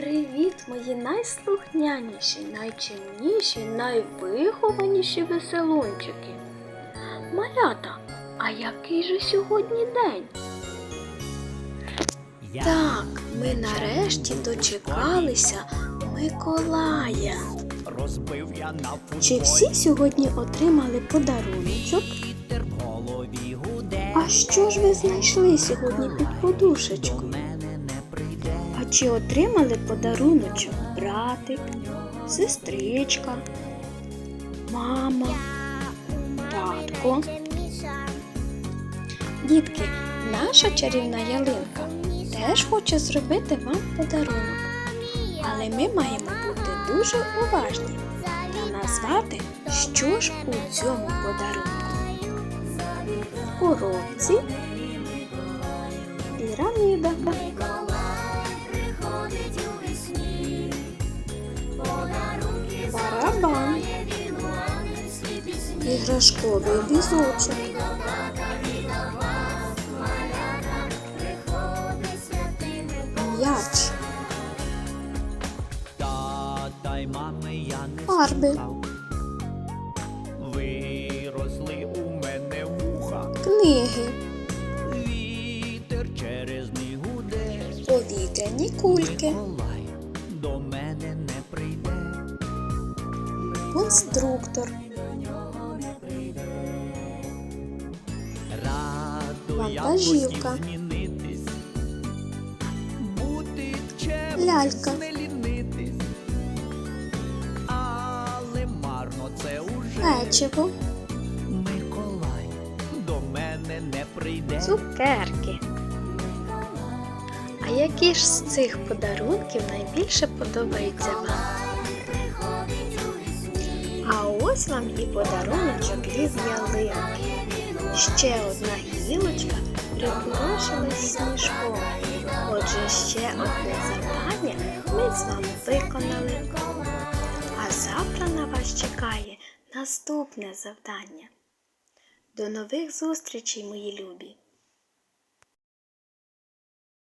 Привіт, мої найслухняніші, найчимніші, найвихованіші веселунчики. Малята, а який же сьогодні день? Так, ми нарешті дочекалися Миколая. Чи всі сьогодні отримали гуде, А що ж ви знайшли сьогодні під подушечку? Чи отримали подаруночок братик, сестричка, мама, татко? Дітки, наша чарівна ялинка теж хоче зробити вам подарунок. Але ми маємо бути дуже уважні та назвати, що ж у цьому подарунку. В коробці піраміда. Іграшковий візочок. М'яч. Фарби. Виросли у мене вуха, Книги. вітер через гуде. Повітряні кульки. До мене не прийде. Конструктор. Вантажівка. Лялька. Але марно це уже Печиво. Миколай до мене не прийде. Цукерки. А які ж з цих подарунків найбільше подобається вам? А ось вам і подаруночок від ялинки. Ще одна гілочка приворушилась сніжком. Отже, ще одне завдання ми з вами виконали. А завтра на вас чекає наступне завдання. До нових зустрічей, мої любі!